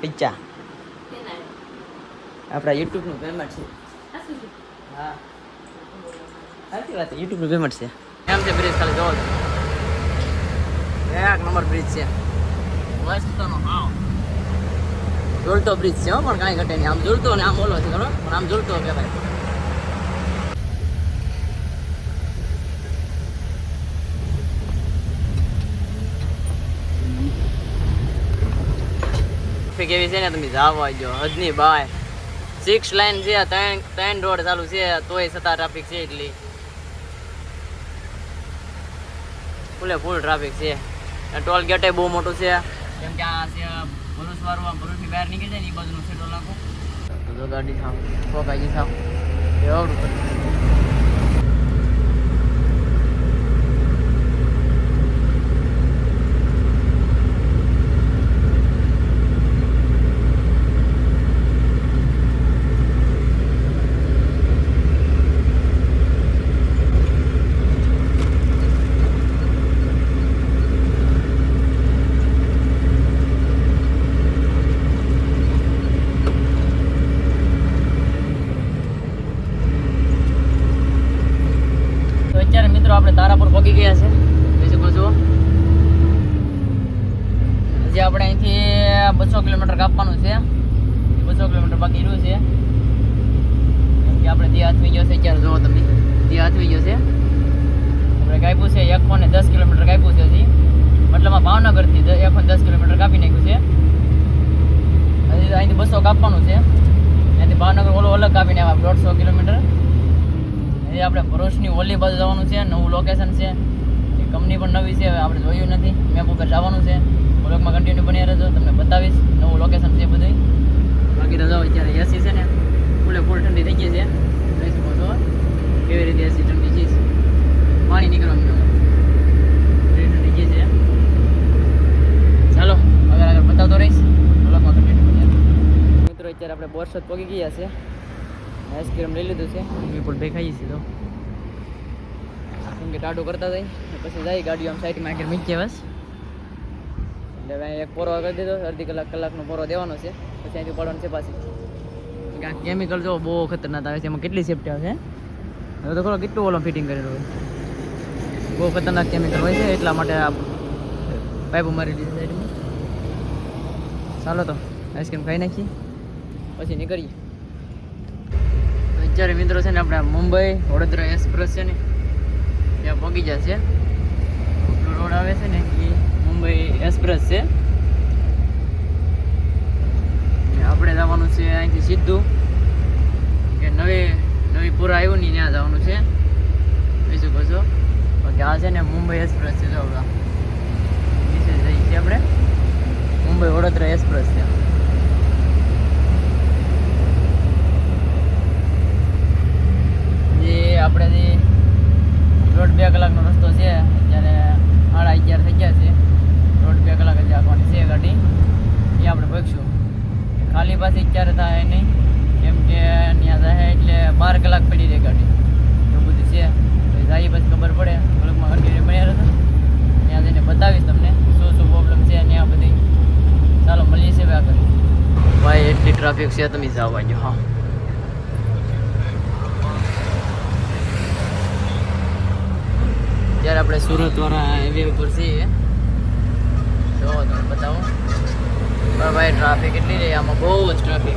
પિચ્ચા આપણા યુટ્યુબનું પેમેન્ટ છે હા સાચી વાત છે યુટ્યુબનું પેમેન્ટ છે એમ છે બ્રિજ ખાલી જોવો. એક નંબર બ્રિજ છે મસ્તનો હાવ ઝૂલતો બ્રિજ છે હો પણ કાંઈ ઘટે નહીં આમ ઝૂલતો ને આમ ઓલો છે ખરો પણ આમ ઝૂલતો કહેવાય ટ્રાફિક એવી છે ને તમે જાવા જો હદની બાય. સિક્સ લાઇન છે ત્રણ ત્રણ રોડ ચાલુ છે તોય છતાં ટ્રાફિક છે એટલી. ફૂલે ફૂલ ટ્રાફિક છે. ટોલ ગેટ બહુ મોટું છે. કેમ કે આ છે ભરૂચ વાળું ભરૂચની બહાર નીકળી જાય ને એ બાજુનું છે ટોલ નાખું ગાડી થાવ. ઠોકાઈ થાવ. એવડું તો અત્યારે મિત્રો આપણે તારાપુર પહોંચી ગયા છે જોઈ શકો છો હજી આપણે અહીંથી બસો કિલોમીટર કાપવાનું છે બસો કિલોમીટર બાકી રહ્યું છે કેમ કે આપણે તે હાથવી ગયો છે અત્યારે જુઓ તમે તે હાથવી ગયો છે આપણે કાપ્યું છે એકસો ને દસ કિલોમીટર કાપ્યું છે હજી. મતલબમાં ભાવનગરથી દ- એકસો દસ કિલોમીટર કાપી નાખ્યું છે. હજી અહીંથી બસો કાપવાનું છે. અહીંથી ભાવનગર ઓલું અલગ કાપીને આવ્યા, દોઢસો કિલોમીટર. એ આપણે ભરૂચની ઓલી બાજુ જવાનું છે, નવું લોકેશન છે. એ કંપની પણ નવી છે, હવે આપણે જોયું નથી. મેપ ઉપર જવાનું છે. બ્લોગમાં કન્ટિન્યુ બની રહેજો, તમને બતાવીશ નવું લોકેશન છે બધું બાકી તો જાઓ અત્યારે એસી છે ને ફૂલે ફૂલ ઠંડી થઈ ગઈ છે જોઈ શકો છો કેવી રીતે એસી ઠંડી છે પાણી નીકળવા માંડ્યું છે ઠંડી થઈ ગઈ છે ચાલો આગળ આગળ બતાવતો રહીશ બ્લોગમાં કન્ટિન્યુ બની રહેજો. મિત્રો અત્યારે પગી ગયા છે. આઈસ્ક્રીમ લઈ લીધું છે. મમ્મી પણ દેખાઈએ છીએ તો. કેમ કે ટાટું કરતા જાય પછી જાય ગાડીઓ આમ સાઈડમાં. આગળ મૂકી બસ. એટલે હવે એક પોરો કરી દીધો. અડધી કલાક કલાકનો પોરો દેવાનો છે. પછી અહીંથી પડવાનું છે પાછી. કેમિકલ જો બહુ ખતરનાક આવે છે. એમાં કેટલી સેફ્ટી આવે છે? હવે તો ખરો કેટલું ઓલો ફિટિંગ કરેલું હોય. બહુ ખતરનાક કેમિકલ હોય છે એટલા માટે આ પાઇપો મારી દીધી સાઈડમાં. ચાલો તો આઈસ્ક્રીમ ખાઈ નાખીએ. પછી નીકળીએ. અત્યારે મિત્રો છે ને આપણે મુંબઈ વડોદરા એક્સપ્રેસ છે ને, ત્યાં છે. ઉપલો રોડ આવે છે ને, એ મુંબઈ એક્સપ્રેસ છે. આપણે જવાનું છે અહીંથી સીધું, કે નવી નવી પૂરા આવ્યું ને ત્યાં જવાનું છે. બીજું કશો બાકી આ છે ને મુંબઈ એક્સપ્રેસ છે જો આપણા. આપણે. મુંબઈ વડોદરા એક્સપ્રેસ છે. જે આપણે જે દોઢ બે કલાકનો રસ્તો છે, અત્યારે સાડા અગિયાર થઈ ગયા છે. દોઢ બે કલાક જ આપવાની છે ગાડી. એ આપણે ભોગશું ખાલી પાછી અત્યારે થાય નહીં. કેમ કે ત્યાં જાય એટલે બાર કલાક પડી રહે ગાડી. એવું બધું છે. એ જાય પછી ખબર પડે. બ્લોકમાં કન્ટિન્યુ મળ્યા રહેશે ત્યાં જઈને બતાવીશ તમને શું શું પ્રોબ્લેમ છે ત્યાં બધી. ચાલો, મળીએ હવે આગળ. ભાઈ, એટલી ટ્રાફિક છે, તમે જવા જો હા. જ્યારે આપણે સુરત વાળા હાઈવે ઉપર છીએ. જો, તમે બતાવો. પણ ભાઈ ટ્રાફિક એટલી રહી, આમાં બહુ જ ટ્રાફિક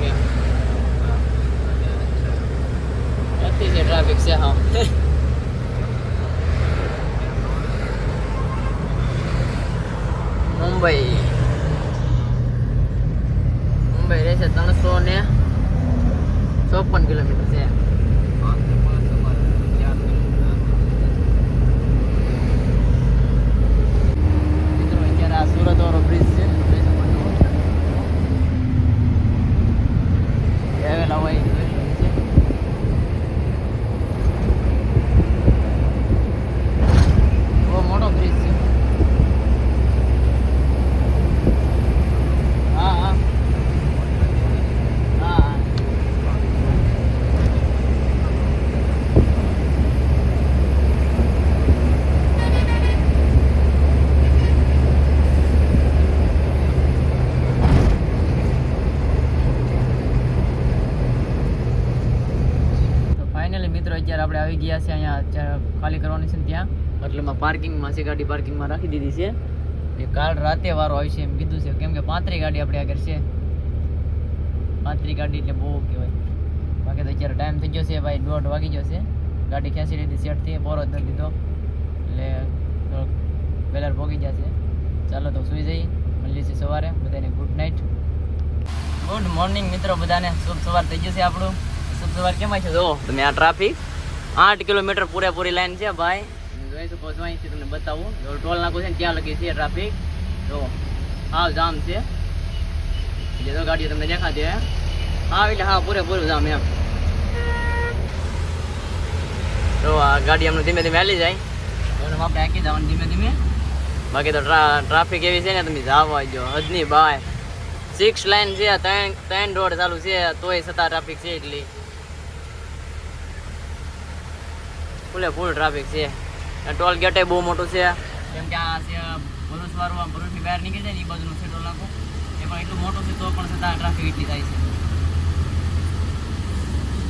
છે જે ટ્રાફિક છે હા મુંબઈ. મુંબઈ રહેશે ત્રણસો ને ચોપન કિલોમીટર છે મિત્રો અત્યારે આ સુરત વાળો બ્રિજ છે છો. એ આવેલા હોય એ જોઈ શકો છો. બહુ મોટો બ્રિજ છે હા હા હા હા અત્યારે આપણે આવી ગયા છે અહીંયા અત્યારે ખાલી કરવાની છે ને ત્યાં. મતલબમાં પાર્કિંગમાં છે ગાડી પાર્કિંગમાં રાખી દીધી છે. એ કાલ રાતે વારો આવશે એમ કીધું છે. કેમ કે પાંત્રી ગાડી આપણે આગળ છે. પાંત્રી ગાડી એટલે બહુ કહેવાય. બાકી તો અત્યારે ટાઈમ થઈ ગયો છે ભાઈ દોઢ વાગી ગયો છે. ગાડી ખેંચી લીધી સેટથી બોરો જ નથી દીધો એટલે થોડોક વહેલા પહોંચી જશે ચાલો તો સુઈ જઈએ મળીએ છીએ સવારે. બધાને ગુડ નાઇટ ગુડ મોર્નિંગ મિત્રો બધાને. શુભ સવાર થઈ ગયું છે આપણું. શુભ સવાર કેમ છે? જો તમે આ ટ્રાફિક આઠ કિલોમીટર પૂરેપૂરી લાઈન છે, ભાઈ. જોઈ શકો છો, અહીંથી તમને બતાવું. જો ટોલ નાખું છે ને, ત્યાં લગી છે ટ્રાફિક. જો, હાવ જામ છે. જે તો ગાડીઓ તમને દેખાતી હોય, હા. એટલે હા, પૂરેપૂરું જામ એમ. તો આ ગાડી અમને ધીમે ધીમે હાલી જાય. તો આપણે હાકી જવાનું ધીમે ધીમે. બાકી તો ટ્રાફિક એવી છે ને, તમે જાવા જો હદની બાય સિક્સ લાઈન છે, ત્રણ ત્રણ રોડ ચાલુ છે, તોય છતાં ટ્રાફિક છે એટલી. ફૂલે ફૂલ ટ્રાફિક છે. ટોલ ગેટ બહુ મોટું છે. કેમ કે આ છે ભરૂચ વાળું આ ભરૂચની બહાર નીકળી જાય ને એ બાજુનું છે ટોલ નાખું એ પણ એટલું મોટું છે તો પણ છતાં ટ્રાફિક એટલી થાય છે.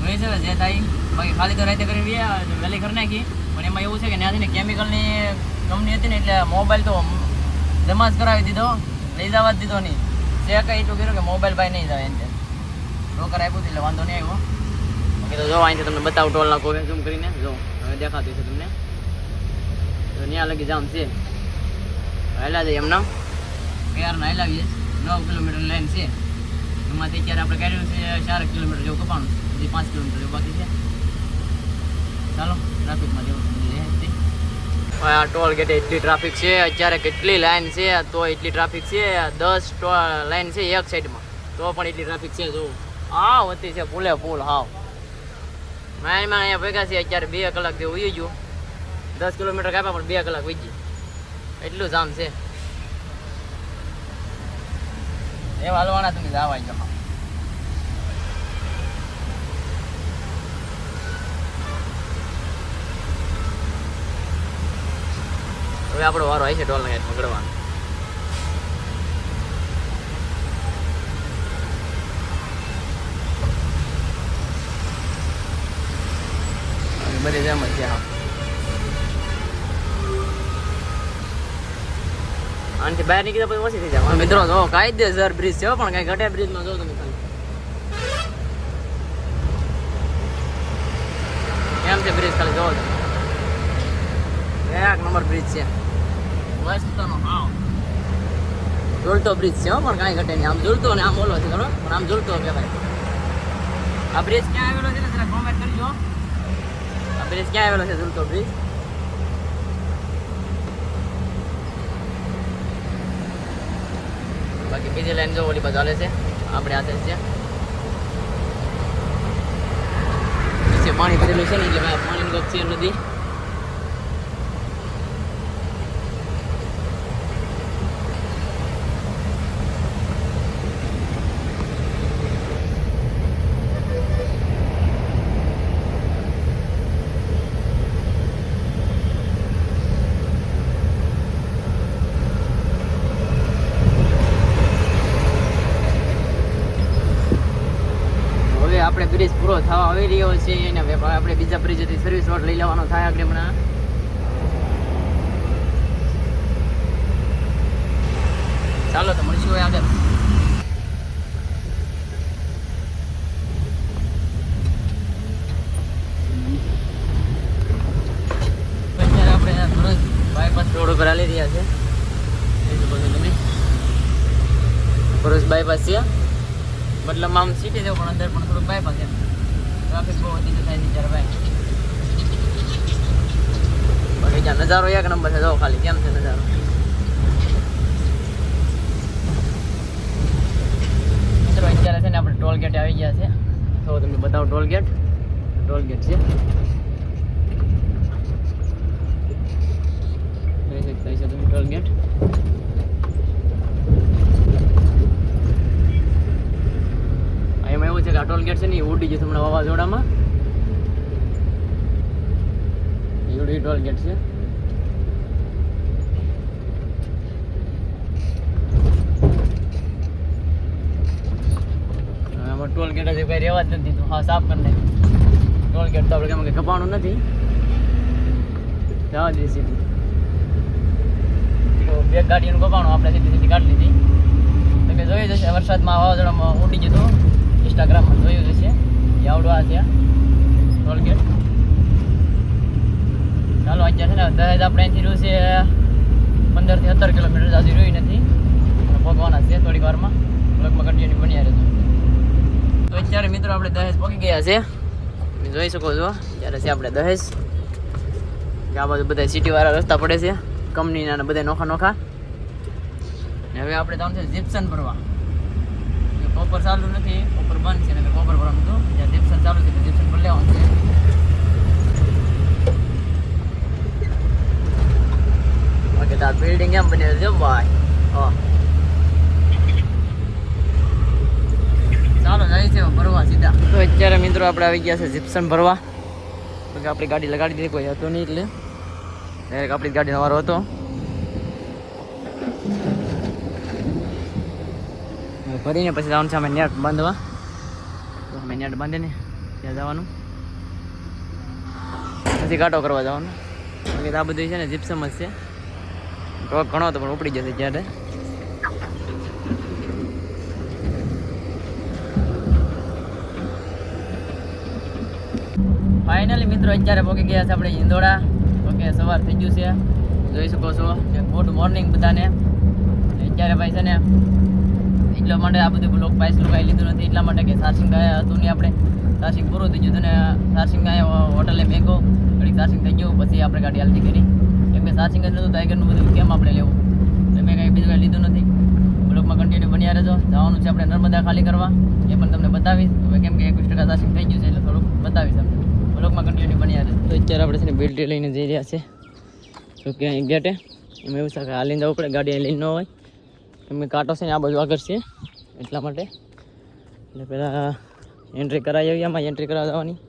હોય છે જે થાય બાકી ખાલી તો રાતે કરી વહેલી કરી નાખી. પણ એમાં એવું છે કે ત્યાંથી કેમિકલની કંપની હતી ને, એટલે મોબાઈલ તો જમા જ કરાવી દીધો. લઈ જવા જ દીધો નહીં. જે કંઈ એટલું કર્યું કે મોબાઈલ ભાઈ નહીં જાય એને રોકર આપ્યું એટલે વાંધો નહીં આવ્યો. બાકી તો જો, અહીંથી તમને બતાવું ટોલ નાખો ઝૂમ કરીને. જો. દેખાતું છે તમને? તો ત્યાં લગી જામ છે. હેલા જઈએ એમના. ક્યારના હેલા આવીએ નવ કિલોમીટર લાઈન છે. એમાંથી અત્યારે આપણે કાઢ્યું છે ચાર કિલોમીટર જેવું કપાણું હજી પાંચ કિલોમીટર જેવું બાકી છે. ચાલો ટ્રાફિકમાં જેવું આ ટોલ ગેટે એટલી ટ્રાફિક છે. અત્યારે કેટલી લાઈન છે? તો એટલી ટ્રાફિક છે. દસ લાઈન છે એક સાઈડમાં તો પણ એટલી ટ્રાફિક છે જો હા વતી છે ફૂલે ફૂલ હાવ. માઇનમાં અહીંયા ભેગા છે અત્યારે બે કલાક જેવું ઉઈ ગયું. દસ કિલોમીટર કાપ્યા પણ બે કલાક વીજી એટલું જામ છે. એ વાલવાના તમે જવા જાઓ. હવે આપણો વારો આવી છે ટોલ નાઇટ પકડવાનો. જ છે હા બહાર નીકળ્યા પછી ઓછી થઈ જાય. મિત્રો જો કાયદેસર બ્રિજ છે પણ કઈ ઘટે બ્રિજમાં જો તમે ખાલી. કેમ છે બ્રિજ ખાલી જોવો એક નંબર બ્રિજ છે. મસ્તનો હાવ. ઝૂલતો બ્રિજ છે હો પણ કાંઈ ઘટે નહીં. આમ ઝૂલતો ને આમ ઓલો છે ખરો પણ આમ ઝૂલતો કહેવાય. આ બ્રિજ ક્યાં આવેલો છે ને જરા કોમેન્ટ કરજો. બ્રિજ ક્યાં આવેલો છે ઝૂલતો બ્રિજ બાકી બીજી લાઈન જો ઓલી હાલે છે આપણે હાથે છે નીચે પાણી ભરેલું છે ને એટલે પાણીની ગપ છે નદી હવે આપણે બ્રિજ પૂરો થવા આવી રહ્યો છે અને આપણે બીજા બ્રિજથી સર્વિસ રોડ લઈ લેવાનો થાય આપણે હમણાં. ચાલો તો મળશું આગળ. રોડ ઉપર હાલી રહ્યા છે. તમે બાયપાસ છે. મતલબ આમ સીટી જવું પણ અંદર પણ થોડુંક બાયપાસ એમ નજારો એક નંબર છે, જો ખાલી કેમ છે નજારો? મિત્રો, અત્યારે છે ને આપણે ટોલ ગેટ આવી ગયા છે. તો તમને બતાવો ટોલ ગેટ. ટોલ ગેટ છે. જોઈ શકતા છો તમે ટોલ ગેટ એમાં એવું છે કે આ ટોલ ગેટ છે ને, એ ઉડી ગયું હમણાં વાવાઝોડામાં. યુડી ટોલ ગેટ છે. ટોલ ગેટ હજી કઈ રહેવા જ નથી તો હા, સાફ કરી ટોલ ગેટ તો આપણે કેમ કપાણું નથી. જવા દઈએ સીધી. બે ગાડીઓનું કપાણું આપણે સીધી સીધી કાઢી લીધી. તમે જોઈ જશે વરસાદમાં વાવાઝોડામાં ઉડી જતું ઇન્સ્ટાગ્રામમાં જોયું હશે. યાવડવા છે. ટોલગેટ ચાલો અત્યારે છે ને, દહેજ આપણે અહીંથી રહ્યું છે પંદરથી સત્તર કિલોમીટર. હજી રહ્યું નથી. પહોંચવાના છે થોડીક વારમાં. લગભગ કન્ટિન્યુ બન્યા રહેજો તો અત્યારે મિત્રો આપણે દહેજ પહોંચી ગયા છે. જોઈ શકો છો ત્યારે છે આપણે દહેજ. આ બાજુ બધા સિટીવાળા રસ્તા પડે છે. કંપનીના બધા નોખા નોખા. ને હવે આપણે જવાનું છે જીપ્સન ભરવા. કોપર ચાલુ નથી કોપર બંધ છે ને કોપર ભરવાનું હતું જ્યાં જીપ્સન ચાલુ છે જીપ્સન ભરી લેવાનું છે. તો બિલ્ડિંગ એમ બની છે ભાઈ. ચાલો, જાય છે, ભરવા સીધા. તો અત્યારે મિત્રો આપણે આવી ગયા છે જીપ્સન ભરવા. કે આપણી ગાડી લગાડી દીધી, કોઈ હતું નહીં એટલે. આપણી ગાડીનો વારો હતો હવે ભરીને પછી જવાનું છે, અમે નેટ બાંધવા તો અમે નેટ બાંધીને ત્યાં જવાનું. પછી કાંટો કરવા જવાનું. બાકી આ બધું છે ને જીપ્સમ જ છે. તો ઘણો તો પણ ઉપડી જશે જ્યારે ફાઇનલી મિત્રો, અત્યારે પહોંચી ગયા છે આપણે હિંદોળા ઓકે સવાર થઈ ગયું છે. જોઈ શકો છો કે ગુડ મોર્નિંગ બધાને. અત્યારે ભાઈ છે ને એટલા માટે આ બધું બ્લોક પાઇસ કાંઈ લીધું નથી. એટલા માટે કે સારસિંગ ગયા હતું નહીં આપણે. સારસિંગ પૂરું થઈ ગયું હતું ને સારસિંગ ગયા હોટલે મેગો ઘડીક સારસિંગ થઈ ગયું, પછી આપણે ગાડી હાલતી કરી. કેમ કે સારસિંગ જ નહોતું ટાઈગરનું બધું કેમ આપણે લેવું? એટલે મેં કાંઈ બીજું કાંઈ લીધું નથી. બ્લોકમાં કન્ટિન્યુ બન્યા રહેજો. જવાનું છે આપણે નર્મદા ખાલી કરવા. એ પણ તમને બતાવીશ. હવે કેમ કે એકવીસ ટકા સારસિંગ થઈ ગયું છે, એટલે થોડુંક બતાવીશ તમને. બ્લોકમાં કન્ટિન્યુ બન્યા રહેજો. તો અત્યારે આપણે છે ને બિલ્ડી લઈને જઈ રહ્યા છે. તો કે અહીં ગેટે એમાં એવું છે કે હાલીને જવું પડે, ગાડી લઈને ન હોય. કે કાંટો છે ને આ બાજુ આગળ છે એટલા માટે. એટલે પહેલાં એન્ટ્રી કરાવી આવી આમાં એન્ટ્રી કરાવવા જવાની.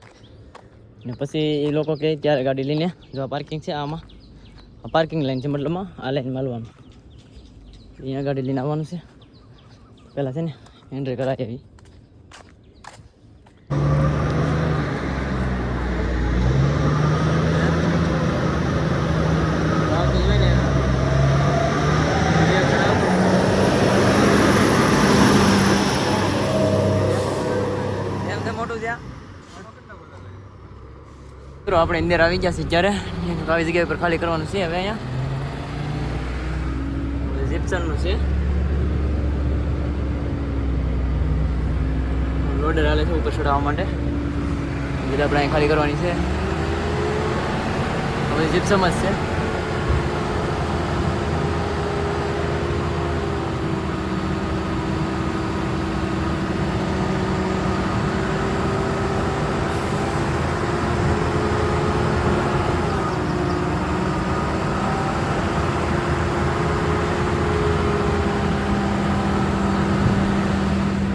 ને પછી એ લોકો કહે ત્યારે ગાડી લઈને જો આ પાર્કિંગ છે આમાં. આ પાર્કિંગ લાઈન છે મતલબમાં, આ લાઈન માલવાનું અહીંયા ગાડી લઈને આવવાનું છે. પહેલાં છે ને એન્ટ્રી કરાવી આવી એમ તો મિત્રો, આપણે અંદર આવી ગયા છે જ્યારે. આવી જગ્યા પર ખાલી કરવાનું છે હવે અહીંયા. જીપ્સનનું છે. લોડર હાલે છે ઉપર ચડાવવા માટે. આપણે અહીં ખાલી કરવાની છે. હવે જીપ્સમ જ છે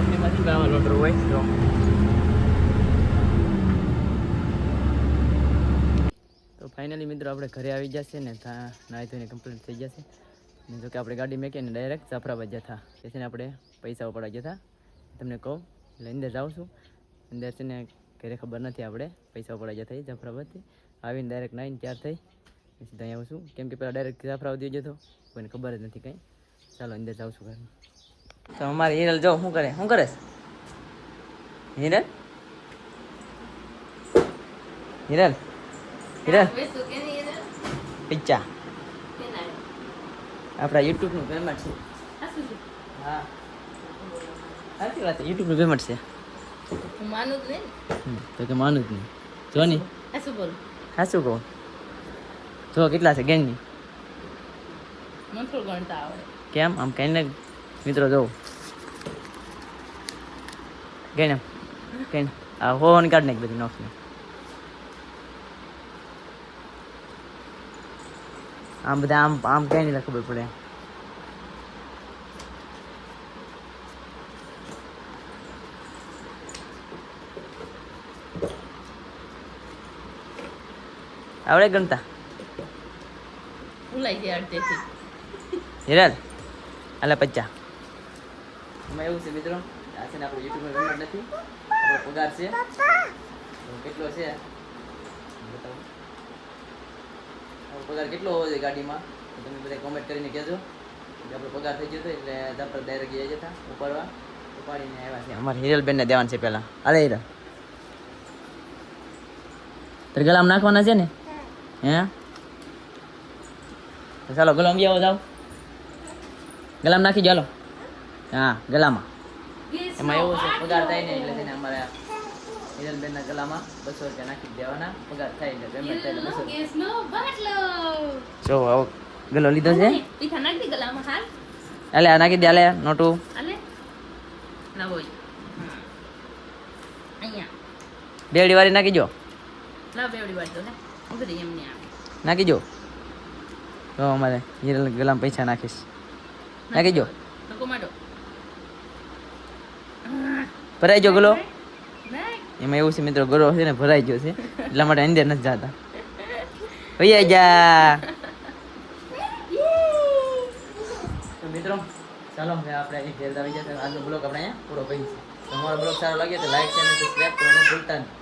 કંપનીમાંથી જ આવા લોડર હોય જો તો ફાઇનલી મિત્રો આપણે ઘરે આવી જશે ને નાહી ધોઈને કમ્પ્લીટ થઈ જશે. ને જો કે આપણે ગાડી મેકીને ડાયરેક્ટ જાફરાબાદ જતા. તે આપણે પૈસા ઉપાડવા જતા. તમને કહું, એટલે અંદર જાઉં છું. અંદર છે ને ઘરે ખબર નથી આપણે પૈસા ઉપાડવા જતા જાફરાબાદથી. આવીને ડાયરેક્ટ નાહીને ત્યાર થઈ, પછી ત્યાં આવું છું. કેમ કે પહેલાં ડાયરેક્ટ જાફરાબાદ જતો, કોઈને ખબર જ નથી કંઈ. ચાલો અંદર જાઉં છું ઘરમાં તો અમારે હિરલ જો, શું કરે? શું કરે? હિરલ? હિરલ? હિરલ પિચ્ચા આપણા યુટ્યુબનું પેમેન્ટ છે હા સાચી વાત યુટ્યુબનું પેમેન્ટ છે માનું જ નહીં તો કે માનું જ નહીં જો ની આ શું બોલું સાચું કહું જો કેટલા છે ગેનની મને ગણતા આવડે કેમ આમ કઈ ને મિત્રો જોઉં કઈ ને કઈ ને આ હોવાની કાઢ નાખ બધી નોખની આમ બધા આમ આમ કઈ નહીં ખબર પડે. આવડે ગણતા? ભૂલાઈ જાય અડધેથી. હિરલ અલા પચ્ચા. એમાં એવું છે મિત્રો આ છે ને આપણું યુટ્યુબમાં પેમેન્ટ નથી. આપણો પગાર છે. કેટલો છે બતાવું આપણો પગાર કેટલો હોવો જોઈએ ગાડીમાં? તમે બધા કોમેન્ટ કરીને કહેજો. કે આપણો પગાર થઈ ગયો હતો એટલે ધાપર ડાયરેક્ટ ગયા જતા ઉપાડવા. ઉપાડીને આવ્યા છે. અમારે હિરલબેનને દેવાનું છે પહેલાં. અરે હિરલ. તારે ગલામ નાખવાના છે ને? હે? ચાલો ગલામ બી આવો જાઓ. ગલામ નાખી ચાલો હા ગલામાં. એમાં એવું છે પગાર થાય ને એટલે અમારે હિરલબેનના ગલામાં બસો રૂપિયા નાખી દેવાના પગાર થાય એટલે પેમેન્ટ થાય એટલે બસો ગેસનો બાટલો જો આવો ગલો લીધો છે તીખા નાખી દે ગલામાં હાલ અલે આ નાખી દે અલે નોટું આલે લાવો ઈ. અહીંયા બેવડી વાળી નાખી જો લાવ બેવડી બાટલો લે ઊભી રહી એમને આ નાખી જો તો અમારે હિરલ ગલામ પૈસા નાખીશ નાખી જો લોકો માટો ભરાઈ જો ગલો નાખ એમાં એવું છે મિત્રો ગરો છે ને ભરાઈ ગયો છે. એટલા માટે અંદર નથી જતા. ભૈયા જા. તો મિત્રો, ચાલો હવે આપણે અહીં ઘેર આવી ગયા આજનો બ્લોગ આપણે અહીંયા પૂરો કરીશું. તમારો બ્લોગ સારો લાગે તો લાઈક ચેનલ સબસ્ક્રાઈબ કરવાનું ભૂલતા નહીં.